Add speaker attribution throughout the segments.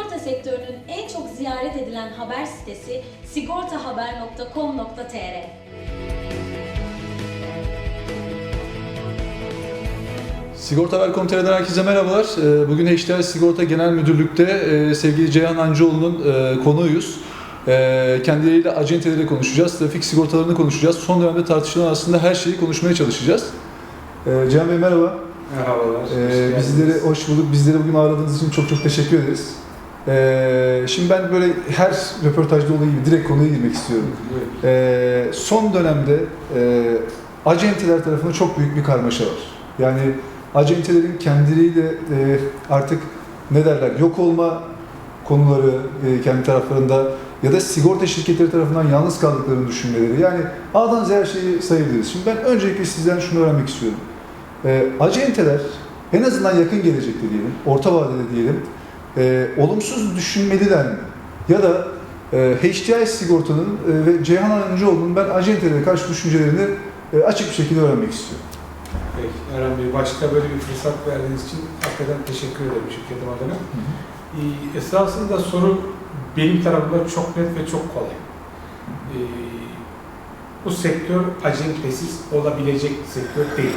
Speaker 1: Sigorta sektörünün en çok ziyaret edilen haber sitesi sigortahaber.com.tr.
Speaker 2: Sigorta Haber.com.tr'den herkese merhabalar. Ee, Bugün HDR Sigorta Genel Müdürlük'te e, sevgili Ceyhan Hancıoğlu'nun e, konuğuyuz. E, Kendileriyle acenteleri konuşacağız, trafik sigortalarını konuşacağız. Son dönemde tartışılan aslında her şeyi konuşmaya çalışacağız. Ceyhan Bey merhaba.
Speaker 3: Merhabalar.
Speaker 2: E,
Speaker 3: geldiniz.
Speaker 2: Bizleri hoş bulduk. Bizleri bugün ağırladığınız için çok çok teşekkür ederiz. E, Şimdi ben böyle her röportajda olduğu gibi direkt konuya girmek istiyorum. Ee, son dönemde e, acenteler tarafında çok büyük bir karmaşa var. Yani acentelerin kendileriyle e, artık ne derler yok olma konuları e, kendi taraflarında ya da sigorta şirketleri tarafından yalnız kaldıklarını düşünmeleri. Yani A'dan Z'ye her şeyi sayabiliriz. Şimdi ben öncelikle sizden şunu öğrenmek istiyorum. E, acenteler en azından yakın gelecekte diyelim, orta vadede diyelim, e, olumsuz düşünmeliler mi? Ya da e, HDI sigortanın e, ve Ceyhan Hancıoğlu'nun ben acentelere karşı düşüncelerini e, açık bir şekilde öğrenmek istiyorum.
Speaker 3: Peki Eren Bey başka böyle bir fırsat verdiğiniz için hakikaten teşekkür ederim şirketim adına. Ee, esasında soru benim tarafımda çok net ve çok kolay. Ee, bu sektör acentesiz olabilecek sektör değil.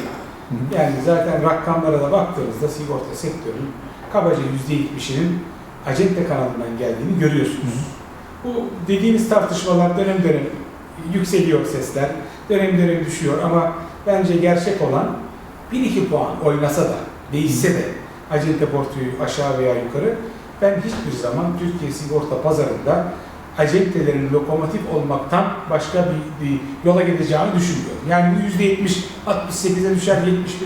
Speaker 2: Hı hı.
Speaker 3: Yani zaten rakamlara da baktığınızda sigorta sektörünün kabaca %70'inin acente kanalından geldiğini görüyorsunuz. Bu dediğiniz tartışmalar dönem dönem yükseliyor sesler, dönem dönem düşüyor ama bence gerçek olan 1-2 puan oynasa da, değişse de acente portföyü aşağı veya yukarı ben hiçbir zaman Türkiye sigorta pazarında acentelerin lokomotif olmaktan başka bir, bir yola gideceğini düşünmüyorum. Yani bu %70, 68'e düşer,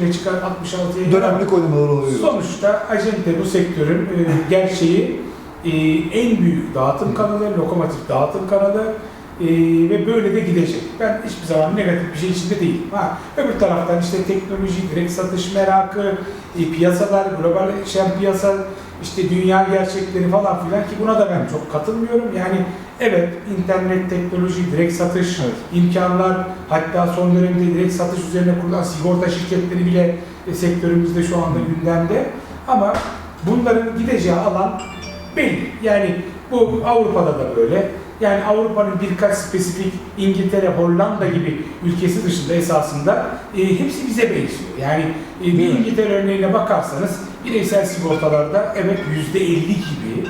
Speaker 3: 71'e çıkar, 66'ya gider.
Speaker 2: Dönemlik oynamalar oluyor.
Speaker 3: Sonuçta acente bu sektörün e, gerçeği e, en büyük dağıtım kanalı, lokomotif dağıtım kanalı e, ve böyle de gidecek. Ben hiçbir zaman negatif bir şey içinde değilim. Ha, öbür taraftan işte teknoloji, direkt satış merakı, e, piyasalar, globalleşen piyasa, işte dünya gerçekleri falan filan ki buna da ben çok katılmıyorum. Yani evet internet, teknoloji, direkt satış,
Speaker 2: Evet.
Speaker 3: imkanlar, hatta son dönemde direkt satış üzerine kurulan sigorta şirketleri bile e, sektörümüzde şu anda gündemde. Ama bunların gideceği alan belli. Yani bu Avrupa'da da böyle. Yani Avrupa'nın birkaç spesifik İngiltere, Hollanda gibi ülkesi dışında esasında e, hepsi bize benziyor. Yani e, bir? İngiltere örneğine bakarsanız bireysel sigortalarda evet yüzde 50 gibi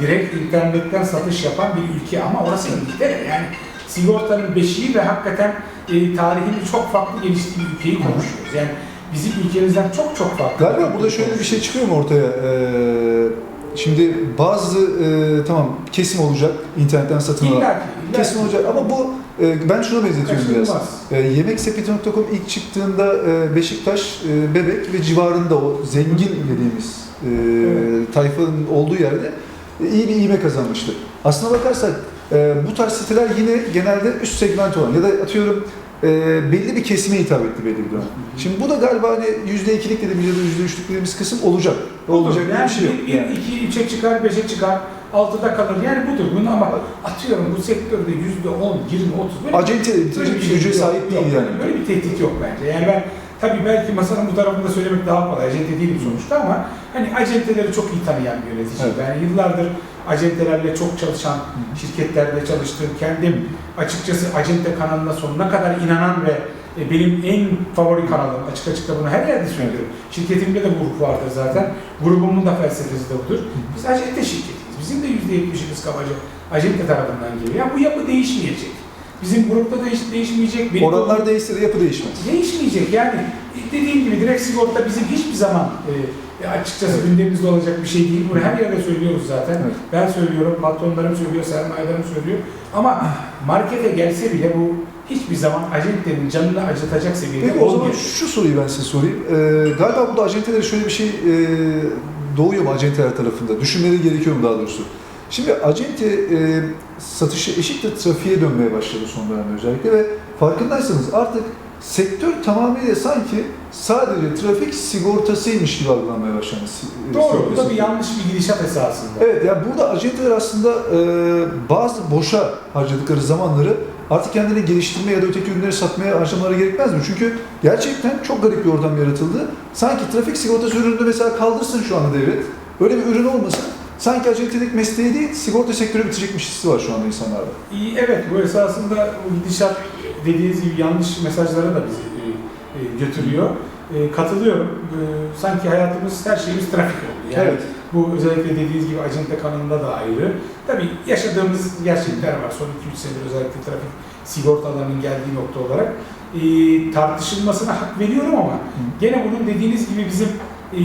Speaker 3: direkt internetten satış yapan bir ülke ama orası İngiltere. Yani sigortanın beşiği ve hakikaten e, tarihinin çok farklı geliştiği bir ülkeyi konuşuyoruz. Yani bizim ülkemizden çok çok farklı.
Speaker 2: Galiba burada şöyle bir şey çıkıyor mu ortaya? Ee, şimdi bazı e, tamam kesim olacak internetten satın alan. Kesim olacak ama bu ben şuna benzetiyorum biraz.
Speaker 3: Kaçınılmaz.
Speaker 2: E, yemeksepeti.com ilk çıktığında e, Beşiktaş, e, Bebek ve civarında o zengin dediğimiz e,
Speaker 3: Evet.
Speaker 2: tayfanın olduğu yerde iyi bir ivme kazanmıştı. Aslına bakarsak bu tarz siteler yine genelde üst segment olan ya da atıyorum belli bir kesime hitap etti belli bir dönem. Şimdi bu da galiba hani %2'lik dediğimiz ya da %3'lük dediğimiz kısım olacak. Olacak
Speaker 3: yani
Speaker 2: bir şey yok. Yani.
Speaker 3: iki, üçe çıkar, beşe çıkar, altıda kalır. Yani budur. Bunu ama atıyorum bu sektörde yüzde on, yirmi, otuz. böyle-
Speaker 2: Acente edecek
Speaker 3: bir şey
Speaker 2: güce
Speaker 3: yok.
Speaker 2: sahip
Speaker 3: Yok,
Speaker 2: değil yani.
Speaker 3: Böyle bir tehdit yok bence. Yani ben tabii belki masanın bu tarafında söylemek daha kolay. Acente değilim sonuçta ama hani acenteleri çok iyi tanıyan bir yönetici.
Speaker 2: Evet.
Speaker 3: Ben yıllardır acentelerle çok çalışan şirketlerde çalıştım. Kendim açıkçası acente kanalına sonuna kadar inanan ve e, benim en favori kanalım. Açık açık da bunu her yerde söylüyorum. Şirketimde de bu ruh vardır zaten. Grubumun da felsefesi de budur. Biz acente şirketiyiz. Bizim de %70'imiz kabaca acente tarafından geliyor. Yani bu yapı değişmeyecek. Bizim grupta değiş, değişmeyecek. Benim
Speaker 2: Oranlar değişse de yapı değişmez.
Speaker 3: Değişmeyecek yani dediğim gibi direkt sigorta bizim hiçbir zaman e, açıkçası gündemimizde olacak bir şey değil. Bunu her yerde söylüyoruz zaten.
Speaker 2: Evet.
Speaker 3: Ben söylüyorum, patronlarım söylüyor, sermayelerim söylüyor. Ama markete gelse bile bu hiçbir zaman acentenin canını acıtacak seviyede
Speaker 2: Peki o zaman şu soruyu ben size sorayım. Ee, galiba burada acentelere şöyle bir şey e, doğuyor acenteler tarafında? Düşünmeleri gerekiyor mu daha doğrusu? Şimdi acente e, satışı eşittir trafiğe dönmeye başladı son dönemde özellikle ve farkındaysanız artık sektör tamamıyla sanki sadece trafik sigortasıymış gibi algılanmaya başladı. si-
Speaker 3: Doğru, bu da bir yanlış bir gidişat esasında.
Speaker 2: Evet yani burada acenteler aslında e, bazı boşa harcadıkları zamanları artık kendilerini geliştirmeye ya da öteki ürünleri satmaya harcamaları gerekmez mi? Çünkü gerçekten çok garip bir ortam yaratıldı. Sanki trafik sigortası ürününü mesela kaldırsın şu anda devlet. Öyle bir ürün olmasın. sanki acentilik mesleği değil, sigorta sektörü bitecekmiş hissi var şu anda insanlarda.
Speaker 3: İyi, evet bu esasında bu gidişat dediğiniz gibi yanlış mesajlara da bizi e, e, götürüyor. E, katılıyorum. E, sanki hayatımız, her şeyimiz trafik oldu. Yani
Speaker 2: Evet.
Speaker 3: Bu özellikle dediğiniz gibi acente kanalında da ayrı. Tabii yaşadığımız gerçekler var. Son 2-3 senedir özellikle trafik sigortalarının geldiği nokta olarak e, tartışılmasına hak veriyorum ama gene bunun dediğiniz gibi bizim e,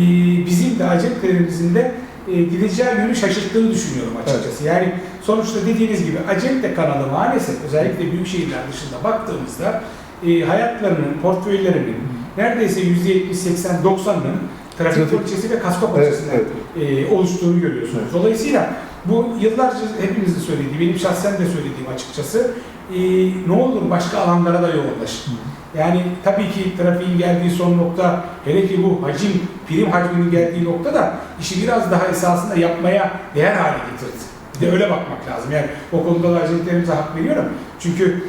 Speaker 3: bizim de acentelerimizin de e, gideceği yönü şaşırttığını düşünüyorum açıkçası. Yani sonuçta dediğiniz gibi acente kanalı maalesef özellikle büyük şehirler dışında baktığımızda e, hayatlarının, portföylerinin neredeyse %70-80-90'ının trafik,
Speaker 2: Trafik.
Speaker 3: poliçesi ve kasko
Speaker 2: Evet,
Speaker 3: poliçesinden e, oluştuğunu görüyorsunuz.
Speaker 2: Evet.
Speaker 3: Dolayısıyla bu yıllarca hepimizin söylediği, benim şahsen de söylediğim açıkçası e, ne olur başka alanlara da yoğunlaşın. Yani tabii ki trafiğin geldiği son nokta, hele ki bu hacim, prim hacminin geldiği nokta da işi biraz daha esasında yapmaya değer hale getirdi. Bir de öyle bakmak lazım. Yani o konuda da acentlerimize hak veriyorum. Çünkü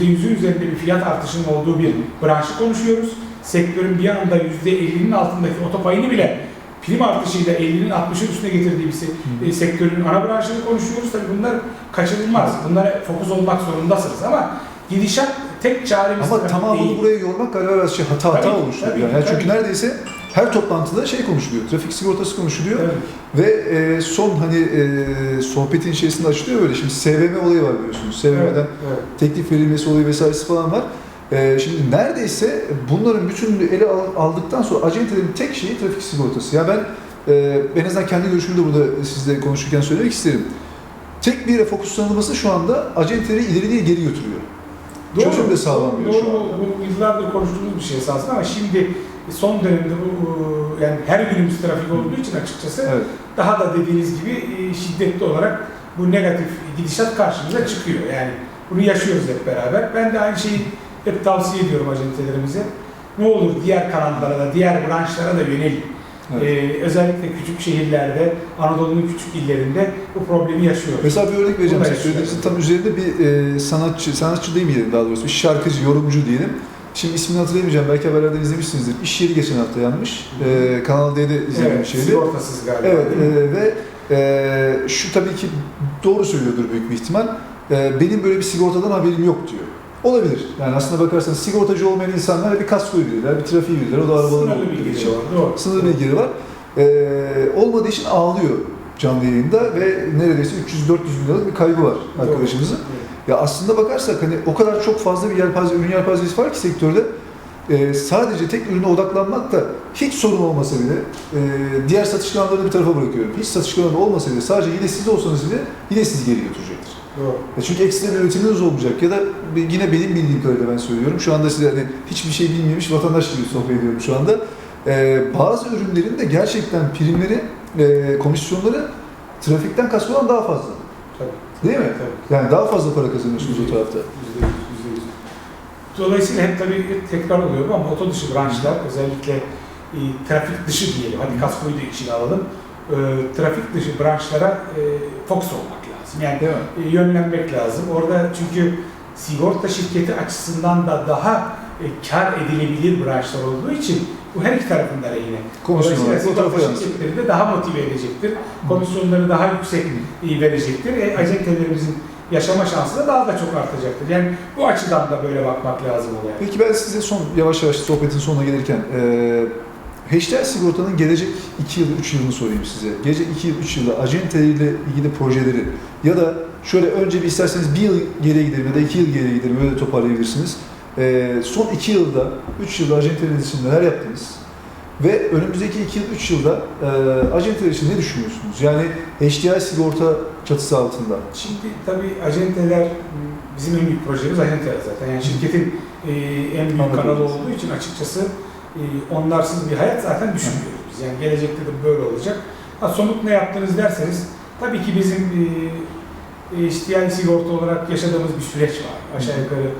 Speaker 3: %100'ün üzerinde bir fiyat artışının olduğu bir branşı konuşuyoruz. Sektörün bir anda %50'nin altındaki otopayını bile prim artışıyla 50'nin 60'ın üstüne getirdiği bir se- e, sektörün ana branşını konuşuyoruz. Tabii bunlar kaçınılmaz. Bunlara fokus olmak zorundasınız ama gidişat tek çaremiz
Speaker 2: Ama tamamını
Speaker 3: değil.
Speaker 2: buraya yormak galiba biraz şey hata hata
Speaker 3: Tabii,
Speaker 2: oluşturuyor.
Speaker 3: tabii,
Speaker 2: yani. Yani çünkü
Speaker 3: tabii.
Speaker 2: neredeyse her toplantıda şey konuşuluyor, trafik sigortası konuşuluyor.
Speaker 3: Evet.
Speaker 2: Ve e, son hani e, sohbetin içerisinde açılıyor böyle. Şimdi SVM olayı var biliyorsunuz. SVM'den
Speaker 3: Evet, evet.
Speaker 2: teklif verilmesi olayı vesairesi falan var. E, şimdi neredeyse bunların bütününü ele al- aldıktan sonra acentelerin tek şeyi trafik sigortası. Ya ben e, en azından kendi görüşümü de burada sizle konuşurken söylemek isterim. Tek bir yere fokuslanılması şu anda acenteleri ileri değil geri götürüyor. Çözüm de sağlanmıyor
Speaker 3: doğru,
Speaker 2: şu anda.
Speaker 3: Bu yıllardır konuştuğumuz bir şey esasında ama şimdi son dönemde bu yani her günümüz trafik olduğu için açıkçası
Speaker 2: Evet.
Speaker 3: daha da dediğiniz gibi e, şiddetli olarak bu negatif gidişat karşımıza çıkıyor. Yani bunu yaşıyoruz hep beraber. Ben de aynı şeyi hep tavsiye ediyorum acentelerimize. Ne olur diğer kanallara da, diğer branşlara da yönelin.
Speaker 2: Evet.
Speaker 3: Ee, özellikle küçük şehirlerde, Anadolu'nun küçük illerinde bu problemi yaşıyoruz.
Speaker 2: Mesela bir örnek vereceğim size. Söylediğinizin tam üzerinde bir e, sanatçı, sanatçı değil diyelim daha doğrusu, bir şarkıcı, yorumcu diyelim. Şimdi ismini hatırlayamayacağım, belki haberlerden izlemişsinizdir. İş yeri geçen hafta yanmış. E, Kanal D'de izlediğim
Speaker 3: Evet,
Speaker 2: şeydi.
Speaker 3: sigortasız galiba.
Speaker 2: Evet e, ve e, şu tabii ki doğru söylüyordur büyük bir ihtimal. E, benim böyle bir sigortadan haberim yok diyor. Olabilir. Yani aslında bakarsanız sigortacı olmayan insanlar bir kaskoyu bilirler, bir trafiği bilirler. O da arabaları
Speaker 3: Sınırlı
Speaker 2: olduğu
Speaker 3: bilgileri
Speaker 2: için.
Speaker 3: var, doğru.
Speaker 2: Sınırlı bilgileri var. E, olmadığı için ağlıyor canlı yayında ve neredeyse 300-400 bin liralık bir kaybı var arkadaşımızın. Ya aslında bakarsak hani o kadar çok fazla bir yelpaze, ürün yelpazesi var ki sektörde e, sadece tek ürüne odaklanmak da hiç sorun olmasa bile e, diğer satış kanallarını bir tarafa bırakıyorum. Hiç satış kanalı olmasa bile sadece yine siz olsanız bile yine sizi geri götürecektir.
Speaker 3: Doğru.
Speaker 2: E çünkü ekstra bir üretiminiz olmayacak ya da yine benim bildiğim kadarıyla ben söylüyorum. Şu anda size hani hiçbir şey bilmemiş vatandaş gibi sohbet ediyorum şu anda. E, bazı ürünlerin de gerçekten primleri, e, komisyonları trafikten kaskodan daha fazla.
Speaker 3: Tabii.
Speaker 2: Değil mi?
Speaker 3: Tabii.
Speaker 2: Yani daha fazla para kazanıyorsunuz o tarafta.
Speaker 3: Yüzde yüz, yüzde yüz. Dolayısıyla hep tabii tekrar oluyor ama oto dışı branşlar özellikle e, trafik dışı diyelim, hadi kaskoyu da içine alalım. E, trafik dışı branşlara e, fokus olmak lazım. Yani
Speaker 2: Değil mi?
Speaker 3: e, yönlenmek lazım. Orada çünkü sigorta şirketi açısından da daha e, kar edilebilir branşlar olduğu için bu her iki tarafın da lehine.
Speaker 2: Komisyon
Speaker 3: Dolayısıyla
Speaker 2: olarak o tarafa
Speaker 3: sigorta şirketleri de daha motive edecektir. Komisyonları daha yüksek e, verecektir. E, acentelerimizin yaşama şansı da daha da çok artacaktır. Yani bu açıdan da böyle bakmak lazım olaya.
Speaker 2: Peki ben size son yavaş yavaş sohbetin sonuna gelirken eee HDL sigortanın gelecek 2 yıl, 3 yılını sorayım size. Gelecek 2 yıl, 3 yılda acenteleriyle ilgili projeleri ya da şöyle önce bir isterseniz 1 yıl geriye gidelim ya da 2 yıl geriye gidelim öyle toparlayabilirsiniz. Eee son 2 yılda, 3 yılda acenteler için neler yaptınız? Ve önümüzdeki 2 yıl, 3 yılda eee acenteler için ne düşünüyorsunuz? Yani HDL sigorta çatısı altında.
Speaker 3: Şimdi tabii acenteler bizim en büyük projemiz acenteler zaten. Yani şirketin e, en büyük
Speaker 2: Anladım.
Speaker 3: kanalı olduğu için açıkçası e, onlarsız bir hayat zaten düşünmüyoruz biz. Yani gelecekte de böyle olacak. Ha, somut ne yaptınız derseniz tabii ki bizim e, HDI sigorta olarak yaşadığımız bir süreç var. Aşağı yukarı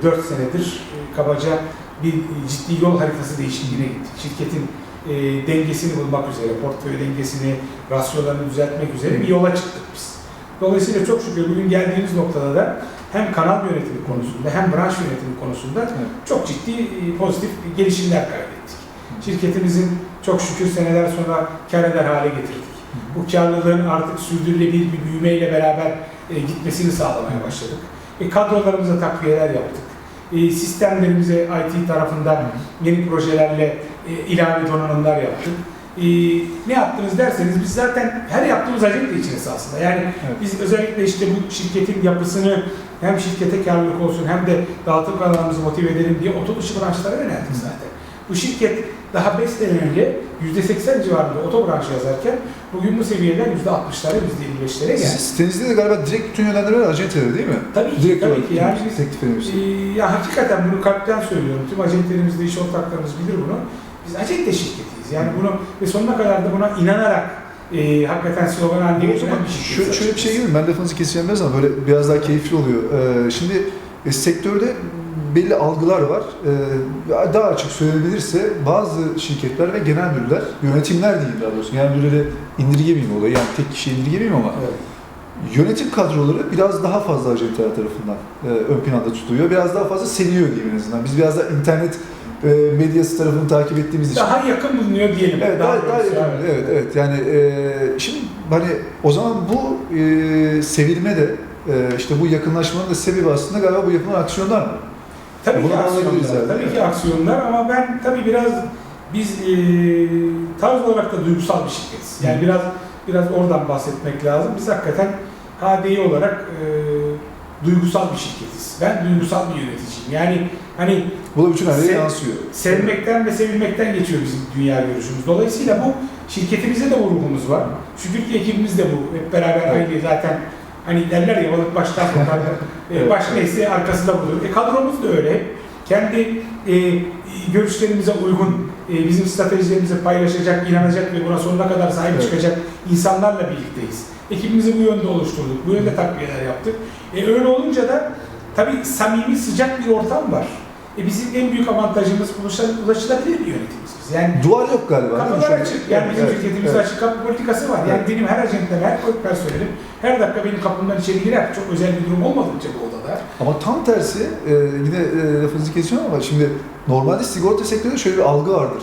Speaker 3: e, 4 senedir e, kabaca bir ciddi yol haritası değişikliğine gittik. Şirketin e, dengesini bulmak üzere, portföy dengesini, rasyolarını düzeltmek üzere bir yola çıktık biz. Dolayısıyla çok şükür bugün geldiğimiz noktada da hem kanal yönetimi konusunda hem branş yönetimi konusunda
Speaker 2: Evet.
Speaker 3: çok ciddi e, pozitif gelişimler kaydettik. Şirketimizin çok şükür seneler sonra kar eder hale getirdik. Bu karlılığın artık sürdürülebilir bir büyümeyle beraber e, gitmesini sağlamaya başladık. E, kadrolarımıza takviyeler yaptık. E, sistemlerimize IT tarafından yeni projelerle e, ilave donanımlar yaptık. E, ne yaptınız derseniz biz zaten her yaptığımız acente için esasında. Yani
Speaker 2: Evet.
Speaker 3: biz özellikle işte bu şirketin yapısını hem şirkete karlılık olsun hem de dağıtım kanalımızı motive edelim diye oto dışı branşlara yöneldik zaten. Bu şirket daha 5 sene önce %80 civarında oto branşı yazarken bugün bu seviyeler %60'lara %55'lere geldi.
Speaker 2: Sizin sitenizde de galiba direkt bütün yönlendirmeler acenteleri değil mi?
Speaker 3: Tabii ki,
Speaker 2: Direkt
Speaker 3: tabii ki. Yani biz
Speaker 2: teklif.
Speaker 3: Ee, ya hakikaten bunu kalpten söylüyorum. Tüm acentlerimiz de iş ortaklarımız bilir bunu. Biz acente şirketiyiz. Yani bunu ve sonuna kadar da buna inanarak e, hakikaten slogan haline getiren bir şirket.
Speaker 2: şöyle, şöyle bir şey gibi? Ben lafınızı keseceğim biraz ama böyle biraz daha keyifli oluyor. Ee, şimdi e, sektörde belli algılar var. Ee, daha açık söylenebilirse bazı şirketler ve genel müdürler, yönetimler diyeyim daha doğrusu. Genel müdürleri indirgemeyeyim olayı. Yani tek kişiye indirgemeyeyim ama
Speaker 3: Evet.
Speaker 2: yönetim kadroları biraz daha fazla acenteler tarafından e, ön planda tutuluyor. Biraz daha fazla seviliyor diyeyim en azından. Biz biraz da internet e, medyası tarafını takip ettiğimiz için.
Speaker 3: Daha yakın bulunuyor diyelim.
Speaker 2: Evet, daha, daha
Speaker 3: doğrusu,
Speaker 2: yakın. Evet, evet. Yani e, şimdi hani o zaman bu e, sevilme de e, işte bu yakınlaşmanın da sebebi aslında galiba bu yapılan aksiyonlar mı?
Speaker 3: Tabii
Speaker 2: Bunu
Speaker 3: ki aksiyonlar.
Speaker 2: yani.
Speaker 3: Tabii
Speaker 2: Evet.
Speaker 3: ki aksiyonlar ama ben tabii biraz biz e, tarz olarak da duygusal bir şirketiz. Yani
Speaker 2: Hı.
Speaker 3: biraz biraz oradan bahsetmek lazım. Biz hakikaten KDI olarak e, duygusal bir şirketiz. Ben duygusal bir yöneticiyim. Yani hani
Speaker 2: Bu da bütün
Speaker 3: Sev-
Speaker 2: yansıyor.
Speaker 3: sevmekten ve sevilmekten geçiyor bizim dünya görüşümüz. Dolayısıyla bu şirketimizde de bu ruhumuz var. Şükür ki ekibimiz de bu. Hep beraber
Speaker 2: Evet.
Speaker 3: aynı zaten hani derler ya balık baştan tutar. E,
Speaker 2: Evet,
Speaker 3: Baş
Speaker 2: evet.
Speaker 3: neyse arkasında bulur. E, kadromuz da öyle. Kendi e, görüşlerimize uygun, e, bizim stratejilerimizi paylaşacak, inanacak ve buna sonuna kadar sahip
Speaker 2: Evet.
Speaker 3: çıkacak insanlarla birlikteyiz. Ekibimizi bu yönde oluşturduk, bu yönde takviyeler yaptık. E, öyle olunca da tabii samimi, sıcak bir ortam var. E, bizim en büyük avantajımız ulaşılabilir bir yönetimiz biz. Yani
Speaker 2: Duvar yok galiba.
Speaker 3: Kapılar açık. Yani bizim
Speaker 2: Evet,
Speaker 3: şirketimizde
Speaker 2: evet.
Speaker 3: açık kapı politikası var. Yani benim her acentten, her personelim her dakika benim kapımdan içeri girer. Çok özel bir durum olmadıkça bu odada.
Speaker 2: Ama tam tersi, e, yine e, lafınızı kesiyorum ama şimdi normalde sigorta sektöründe şöyle bir algı vardır.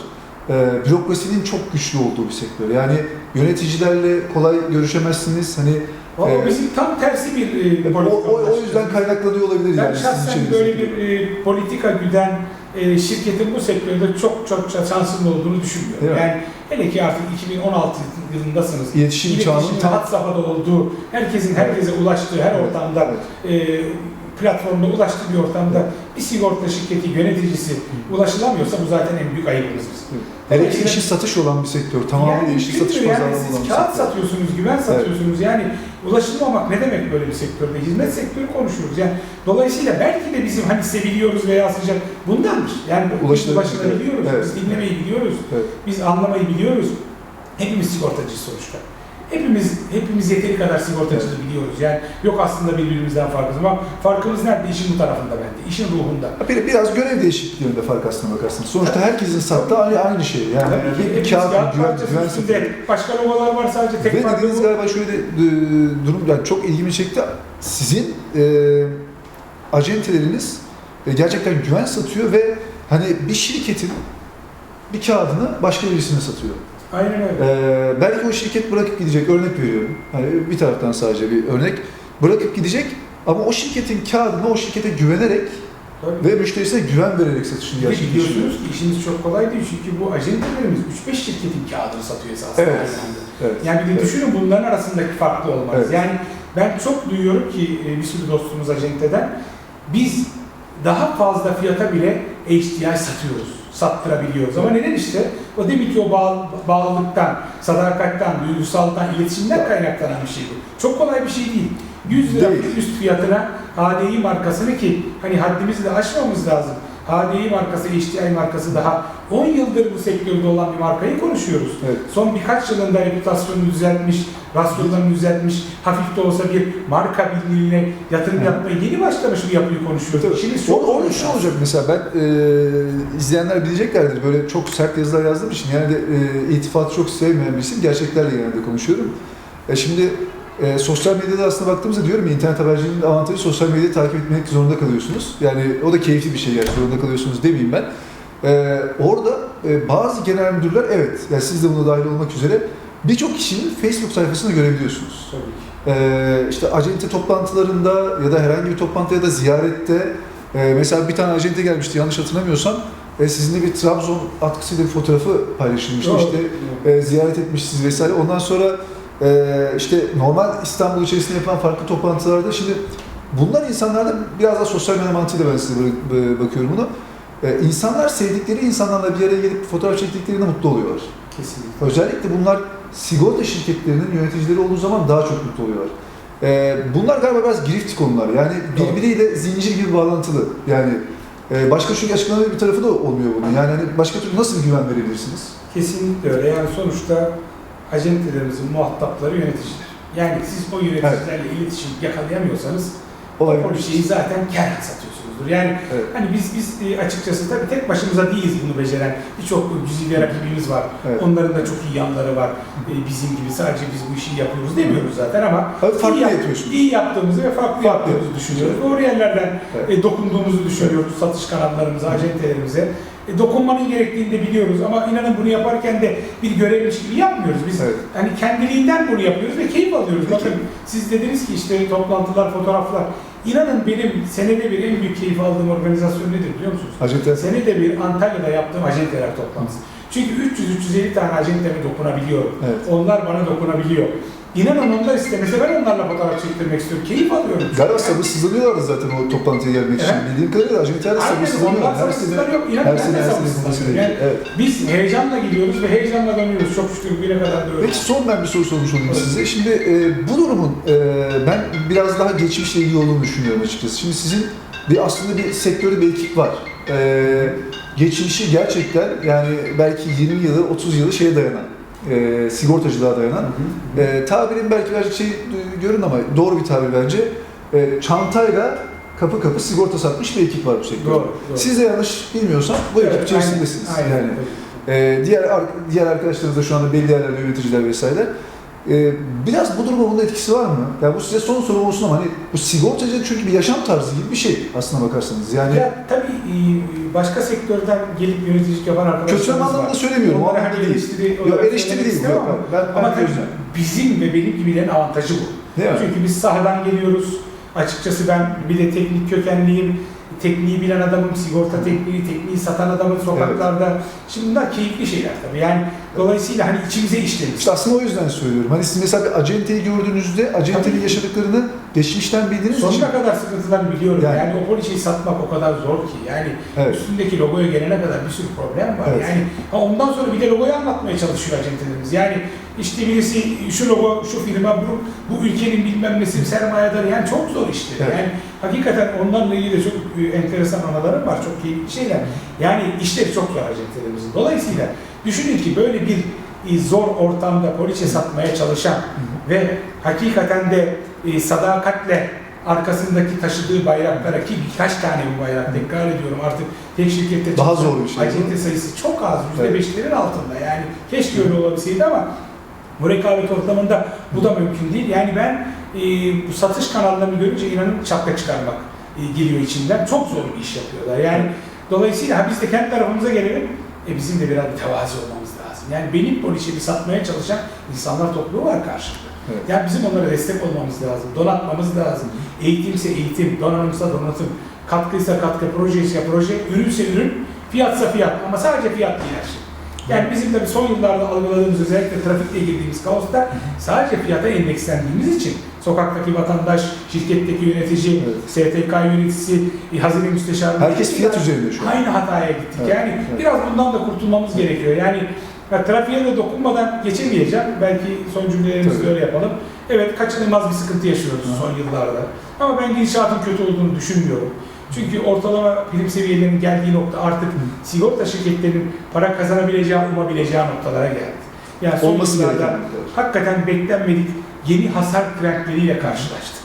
Speaker 2: E, bürokrasinin çok güçlü olduğu bir sektör. Yani yöneticilerle kolay görüşemezsiniz. Hani
Speaker 3: Ama
Speaker 2: Evet.
Speaker 3: bizim tam tersi bir e,
Speaker 2: o,
Speaker 3: politika
Speaker 2: o, o
Speaker 3: ulaştı.
Speaker 2: yüzden kaynaklanıyor olabilir
Speaker 3: Ben
Speaker 2: yani. sizin
Speaker 3: şahsen böyle bir e, politika güden e, şirketin bu sektörde çok çok şanslı olduğunu düşünmüyorum.
Speaker 2: Mi?
Speaker 3: Yani hele ki artık 2016 yılındasınız.
Speaker 2: İletişim çağının
Speaker 3: İletişimin
Speaker 2: tam
Speaker 3: had safhada olduğu, herkesin herkese ulaştığı her ortamda
Speaker 2: Evet.
Speaker 3: e, platformda ulaştığı bir ortamda bir sigorta şirketi yöneticisi ulaşılamıyorsa bu zaten en büyük ayıbımız bizim.
Speaker 2: Hele ki işi satış olan bir sektör. Tamamıyla işi
Speaker 3: mümkün
Speaker 2: satış pazarlama
Speaker 3: yani
Speaker 2: olan bir
Speaker 3: kağıt
Speaker 2: sektör.
Speaker 3: satıyorsunuz, güven satıyorsunuz. Yani ulaşılmamak ne demek böyle bir sektörde? Hizmet sektörü konuşuyoruz. Yani dolayısıyla belki de bizim hani seviliyoruz veya sıcak bundandır. Yani biz ulaşılabiliyoruz,
Speaker 2: Evet.
Speaker 3: biz dinlemeyi biliyoruz,
Speaker 2: Evet.
Speaker 3: biz anlamayı biliyoruz. Hepimiz sigortacıyız sonuçta. Hepimiz hepimiz yeteri kadar sigortacılığı biliyoruz. Yani yok aslında birbirimizden farkımız ama farkımız nerede? İşin bu tarafında bence. İşin ruhunda.
Speaker 2: Bir, biraz görev değişikliklerinde fark aslına bakarsanız. Sonuçta herkesin sattığı aynı, aynı şey. Yani
Speaker 3: Tabii ki
Speaker 2: bir, kağıt,
Speaker 3: kağıt
Speaker 2: güven, güven
Speaker 3: başka logolar var sadece tek
Speaker 2: Ve dediğiniz
Speaker 3: bu.
Speaker 2: galiba şöyle de, e, durum yani çok ilgimi çekti. Sizin e, acenteleriniz e, gerçekten güven satıyor ve hani bir şirketin bir kağıdını başka birisine satıyor.
Speaker 3: Aynen öyle.
Speaker 2: E, belki o şirket bırakıp gidecek. Örnek veriyorum. Hani bir taraftan sadece bir örnek. Bırakıp gidecek ama o şirketin kağıdını o şirkete güvenerek
Speaker 3: Tabii.
Speaker 2: ve müşterisine güven vererek satışını gerçekleştiriyor.
Speaker 3: biliyorsunuz ki işiniz çok kolay değil çünkü bu acentelerimiz 3-5 şirketin kağıdını satıyor esasında.
Speaker 2: Evet.
Speaker 3: anda.
Speaker 2: Evet.
Speaker 3: Yani bir de
Speaker 2: Evet.
Speaker 3: düşünün bunların arasındaki farklı olmaz.
Speaker 2: Evet.
Speaker 3: Yani ben çok duyuyorum ki e, bir sürü dostumuz acenteden biz daha fazla fiyata bile HDI satıyoruz. Sattırabiliyoruz. Ama neden işte? O demek ki o bağ, bağlılıktan, sadakattan, duygusaldan, iletişimden kaynaklanan bir şey bu. Çok kolay bir şey değil. 100 lira
Speaker 2: Değil.
Speaker 3: üst fiyatına HDI markasını ki hani haddimizi de aşmamız lazım. HDI markası, HDI markası daha 10 yıldır bu sektörde olan bir markayı konuşuyoruz.
Speaker 2: Evet.
Speaker 3: Son birkaç yılında reputasyonunu düzeltmiş, rasyonlarını düzeltmiş, hafif de olsa bir marka birliğine yatırım
Speaker 2: Hı.
Speaker 3: yapmaya yeni başlamış bir yapıyı konuşuyoruz.
Speaker 2: O,
Speaker 3: çok zor
Speaker 2: onun şu olacak mesela ben e, izleyenler bileceklerdir böyle çok sert yazılar yazdığım için yani de e, iltifatı çok sevmeyen birisiyim gerçeklerle genelde konuşuyorum. E, şimdi e, sosyal medyada aslında baktığımızda diyorum ya internet haberciliğinin avantajı sosyal medyayı takip etmek zorunda kalıyorsunuz. Yani o da keyifli bir şey gerçi zorunda kalıyorsunuz demeyeyim ben. E, orada e, bazı genel müdürler evet yani siz de buna dahil olmak üzere birçok kişinin Facebook sayfasını görebiliyorsunuz.
Speaker 3: Tabii ki.
Speaker 2: Ee, işte acente toplantılarında ya da herhangi bir toplantıda ya da ziyarette e, mesela bir tane acente gelmişti yanlış hatırlamıyorsam e, sizinle bir Trabzon atkısıyla bir fotoğrafı paylaşılmıştı
Speaker 3: Doğru.
Speaker 2: işte e, ziyaret etmişsiniz vesaire ondan sonra e, işte normal İstanbul içerisinde yapılan farklı toplantılarda şimdi bunlar insanlarda biraz daha sosyal medya mantığıyla ben size bakıyorum bunu. E, insanlar sevdikleri insanlarla bir araya gelip fotoğraf çektiklerinde mutlu oluyorlar.
Speaker 3: Kesinlikle.
Speaker 2: Özellikle bunlar sigorta şirketlerinin yöneticileri olduğu zaman daha çok mutlu oluyorlar. Ee, bunlar galiba biraz girift konular. Yani birbiriyle zincir gibi bağlantılı. Yani e, başka şu açıklama bir tarafı da olmuyor bunun. Yani hani başka türlü nasıl bir güven verebilirsiniz?
Speaker 3: Kesinlikle öyle. Yani sonuçta acentelerimizin muhatapları yöneticiler. Yani siz o yöneticilerle iletişim yakalayamıyorsanız
Speaker 2: Olay
Speaker 3: o şeyi zaten kar satıyorsunuzdur. Yani
Speaker 2: Evet.
Speaker 3: hani biz biz e, açıkçası tabii tek başımıza değiliz bunu beceren. Birçok güzide rakibimiz var.
Speaker 2: Evet.
Speaker 3: Onların da çok iyi yanları var. E, bizim gibi sadece biz bu işi yapıyoruz demiyoruz zaten ama
Speaker 2: Evet, farklı
Speaker 3: iyi, yap-
Speaker 2: yapıyorsunuz.
Speaker 3: iyi yaptığımızı ve farklı,
Speaker 2: Farklı.
Speaker 3: yaptığımızı düşünüyoruz. Doğru yerlerden
Speaker 2: Evet.
Speaker 3: e, dokunduğumuzu düşünüyoruz satış kanallarımıza, acentelerimize. E, dokunmanın gerektiğini de biliyoruz ama inanın bunu yaparken de bir görevmiş gibi yapmıyoruz. Biz
Speaker 2: Evet.
Speaker 3: hani kendiliğinden bunu yapıyoruz ve keyif alıyoruz.
Speaker 2: Peki.
Speaker 3: Bakın siz dediniz ki işte toplantılar, fotoğraflar. İnanın benim senede bir en büyük keyif aldığım organizasyon nedir biliyor musunuz?
Speaker 2: Acente
Speaker 3: Senede bir Antalya'da yaptığım acenteler toplantısı. Çünkü 300-350 tane acenteme dokunabiliyorum.
Speaker 2: Evet.
Speaker 3: Onlar bana dokunabiliyor. İnanın onlar istemese ben onlarla fotoğraf çektirmek istiyorum. Keyif alıyorum.
Speaker 2: Galiba sabırsızlanıyorlardı zaten o toplantıya gelmek için.
Speaker 3: Evet.
Speaker 2: Bildiğim kadarıyla acenteler de
Speaker 3: Aynen
Speaker 2: sabırsızlanıyorlar. Her sene,
Speaker 3: yok. İnanın
Speaker 2: her sene, her sene.
Speaker 3: Yani.
Speaker 2: Evet.
Speaker 3: biz heyecanla gidiyoruz ve heyecanla dönüyoruz. Çok şükür bugüne kadar da öyle.
Speaker 2: Peki son ben bir soru sormuş olayım size. Şimdi e, bu durumun e, ben biraz daha geçmişle ilgili olduğunu düşünüyorum açıkçası. Şimdi sizin bir aslında bir sektörde bir ekip var. E, geçmişi gerçekten yani belki 20 yılı 30 yılı şeye dayanan, e, sigortacılığa dayanan. E, tabirin belki birazcık şey e, görün ama doğru bir tabir bence. E, çantayla kapı kapı sigorta satmış bir ekip var bu sektörde.
Speaker 3: Doğru, doğru.
Speaker 2: Siz de yanlış bilmiyorsam bu ekip
Speaker 3: Evet,
Speaker 2: içerisindesiniz.
Speaker 3: aynen, aynen.
Speaker 2: Yani ee, diğer diğer arkadaşlarınız da şu anda belli yerlerde yöneticiler vesaire. Ee, biraz bu duruma bunun etkisi var mı? Yani bu size son sorum olsun ama hani bu sigortacılık çünkü bir yaşam tarzı gibi bir şey aslına bakarsanız. Yani
Speaker 3: Ya tabii e, başka sektörden gelip yöneticilik yapan arkadaşlarımız
Speaker 2: kötü
Speaker 3: var.
Speaker 2: anlamda söylemiyorum.
Speaker 3: Onlara hani
Speaker 2: değil.
Speaker 3: eleştiri
Speaker 2: Yok eleştiri değil. Yok,
Speaker 3: ama,
Speaker 2: ben, ben
Speaker 3: ama tabii bizim ve benim gibilerin avantajı bu.
Speaker 2: Değil mi?
Speaker 3: Çünkü biz sahadan geliyoruz. Açıkçası ben bir de teknik kökenliyim. Tekniği bilen adamım, sigorta tekniği, tekniği satan adamım sokaklarda. Şimdi bunlar keyifli şeyler tabii. Yani dolayısıyla hani içimize işlemiş.
Speaker 2: İşte aslında o yüzden söylüyorum. Hani siz mesela bir acenteyi gördüğünüzde acentenin yaşadıklarını geçmişten bildiğiniz için.
Speaker 3: Sonuna kadar sıkıntılarını biliyorum.
Speaker 2: Yani.
Speaker 3: Yani, o poliçeyi satmak o kadar zor ki. Yani
Speaker 2: Evet.
Speaker 3: üstündeki logoya gelene kadar bir sürü problem var.
Speaker 2: Evet.
Speaker 3: Yani ha ondan sonra bir de logoyu anlatmaya çalışıyor acentelerimiz. Yani işte birisi şu logo, şu firma, bu, bu ülkenin bilmem nesi sermayedarı. Yani çok zor işler.
Speaker 2: Evet.
Speaker 3: Yani hakikaten onlarla ilgili de çok e, enteresan anılarım var. Çok keyifli şeyler. Yani işleri çok zor acentelerimizin. Dolayısıyla düşünün ki böyle bir e, zor ortamda poliçe satmaya çalışan ve hakikaten de e, sadakatle arkasındaki taşıdığı bayraklara ki birkaç tane bu bayrak tekrar ediyorum artık tek şirkette
Speaker 2: Daha zor bir şey,
Speaker 3: Acente sayısı çok az, yüzde
Speaker 2: Evet.
Speaker 3: beşlerin altında yani keşke öyle olabilseydi ama bu rekabet ortamında bu da mümkün değil. Yani ben e, bu satış kanallarını görünce inanın şapka çıkarmak e, geliyor içimden. Çok zor bir iş yapıyorlar. Yani dolayısıyla ha biz de kendi tarafımıza gelelim. E bizim de biraz bir tevazi olmamız lazım. Yani benim poliçemi satmaya çalışan insanlar topluluğu var karşımda.
Speaker 2: Evet.
Speaker 3: Yani bizim onlara destek olmamız lazım, donatmamız lazım. Eğitimse eğitim, donanımsa donatım, katkıysa katkı, proje ise proje, ürünse ürün, fiyatsa fiyat ama sadece fiyat değil her şey. Yani bizim de son yıllarda algıladığımız özellikle trafikle girdiğimiz kaosta sadece fiyata endekslendiğimiz için sokaktaki vatandaş, şirketteki yönetici,
Speaker 2: Evet.
Speaker 3: STK yöneticisi, e, hazine müsteşarı
Speaker 2: Herkes fiyat üzerinde şu an.
Speaker 3: Aynı hataya gittik.
Speaker 2: Evet,
Speaker 3: Yani
Speaker 2: evet.
Speaker 3: biraz bundan da kurtulmamız gerekiyor. Yani ya, trafiğe de dokunmadan geçemeyeceğim. Belki son cümlelerimizi
Speaker 2: Tabii.
Speaker 3: böyle yapalım. Evet kaçınılmaz bir sıkıntı yaşıyoruz son yıllarda. Ama ben gidişatın kötü olduğunu düşünmüyorum. Çünkü ortalama prim seviyelerinin geldiği nokta artık sigorta şirketlerinin para kazanabileceği, umabileceği noktalara geldi. Yani son yıllarda
Speaker 2: noktalar.
Speaker 3: hakikaten beklenmedik yeni hasar trendleriyle karşılaştık.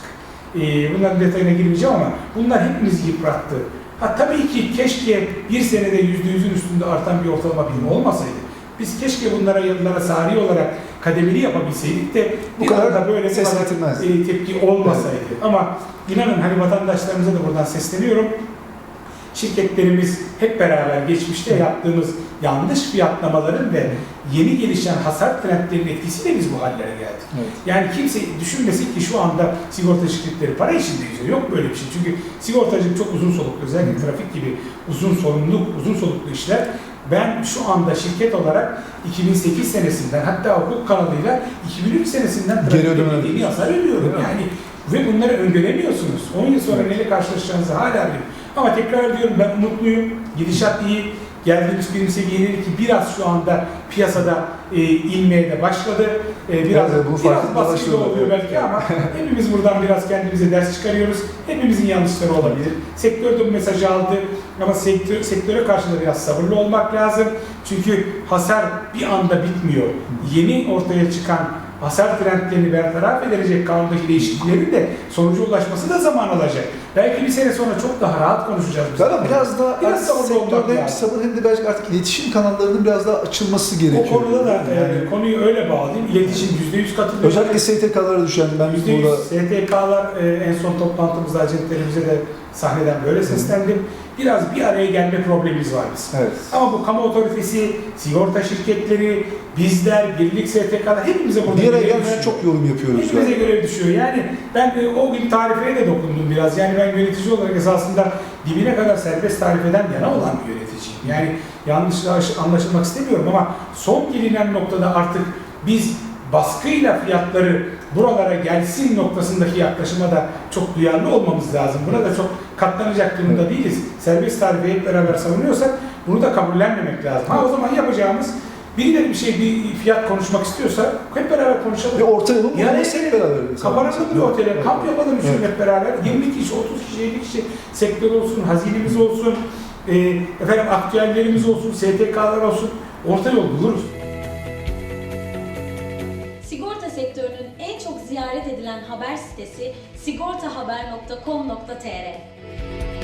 Speaker 3: Ee, bunların detayına girmeyeceğim ama bunlar hepimizi yıprattı. Ha tabii ki keşke bir senede yüzde yüzün üstünde artan bir ortalama prim olmasaydı. Biz keşke bunlara yıllara sari olarak kademeli yapabilseydik de
Speaker 2: Bu kadar
Speaker 3: anda böyle bu
Speaker 2: ses
Speaker 3: kadar,
Speaker 2: getirmezdi.
Speaker 3: e, tepki olmasaydı. Ama inanın hani vatandaşlarımıza da buradan sesleniyorum. şirketlerimiz hep beraber geçmişte yaptığımız yanlış fiyatlamaların ve yeni gelişen hasar trendlerinin etkisiyle biz bu hallere geldik.
Speaker 2: Evet.
Speaker 3: Yani kimse düşünmesin ki şu anda sigorta şirketleri para içinde yüzüyor. Yok böyle bir şey. Çünkü sigortacılık çok uzun soluklu. Özellikle trafik gibi uzun sorumluluk, uzun soluklu işler. Ben şu anda şirket olarak 2008 senesinden hatta hukuk kanalıyla 2003 senesinden bildiğim
Speaker 2: yapıyorsunuz.
Speaker 3: hasar ödüyorum. Yani ve bunları öngöremiyorsunuz. 10 yıl sonra neyle karşılaşacağınızı hala bilmiyorum. Ama tekrar diyorum ben umutluyum. Gidişat iyi. Geldiğimiz bilim seviyeleri ki biraz şu anda piyasada e, inmeye de başladı. E, biraz
Speaker 2: Evet, bu
Speaker 3: biraz
Speaker 2: var.
Speaker 3: oluyor belki ama hepimiz buradan biraz kendimize ders çıkarıyoruz. Hepimizin yanlışları olabilir. Sektör de bu mesajı aldı ama sektör, sektöre karşı da biraz sabırlı olmak lazım. Çünkü hasar bir anda bitmiyor. Yeni ortaya çıkan hasar trendlerini bertaraf edilecek kanundaki değişikliklerin de sonuca ulaşması da zaman alacak. Belki bir sene sonra çok daha rahat konuşacağız. biz.
Speaker 2: Galiba biraz daha
Speaker 3: Biraz olmak
Speaker 2: sektörde hem sabır hem de belki artık iletişim kanallarının biraz daha açılması
Speaker 3: O
Speaker 2: gerekiyor.
Speaker 3: konuda da
Speaker 2: yani,
Speaker 3: e, konuyu öyle bağlayayım. İletişim %100 katılıyor.
Speaker 2: özellikle STK'lara düşen ben
Speaker 3: %100
Speaker 2: burada
Speaker 3: STK'lar e, en son toplantımızda acentlerimize de sahneden böyle seslendim. Biraz bir araya gelme problemimiz var bizim.
Speaker 2: evet.
Speaker 3: Ama bu kamu otoritesi, sigorta şirketleri, bizler, birlik STK'lar hepimize burada
Speaker 2: Bir
Speaker 3: görev
Speaker 2: gelmeden çok yorum yapıyoruz.
Speaker 3: Hepimize
Speaker 2: yani.
Speaker 3: görev düşüyor. Yani ben e, o gün tarifeye de dokundum biraz. Yani ben yönetici olarak esasında dibine kadar serbest tarif eden yana olan bir yöneticiyim. Yani yanlış anlaşılmak istemiyorum ama son gelinen noktada artık biz baskıyla fiyatları buralara gelsin noktasındaki yaklaşıma da çok duyarlı olmamız lazım. Buna da çok katlanacak durumda değiliz. Serbest tarifi hep beraber savunuyorsak bunu da kabullenmemek lazım. Ha o zaman yapacağımız birileri bir şey bir fiyat konuşmak istiyorsa hep beraber konuşalım.
Speaker 2: Bir orta yolun
Speaker 3: Yani
Speaker 2: hep beraber.
Speaker 3: Kapanalım bir otele,
Speaker 2: Evet.
Speaker 3: kamp yapalım
Speaker 2: Evet.
Speaker 3: hep beraber. 20 kişi, 30 kişi, 50 kişi sektör olsun, hazinemiz olsun, e, efendim aktüellerimiz olsun, STK'lar olsun. Orta yol buluruz.
Speaker 1: Sigorta sektörünün en çok ziyaret edilen haber sitesi sigortahaber.com.tr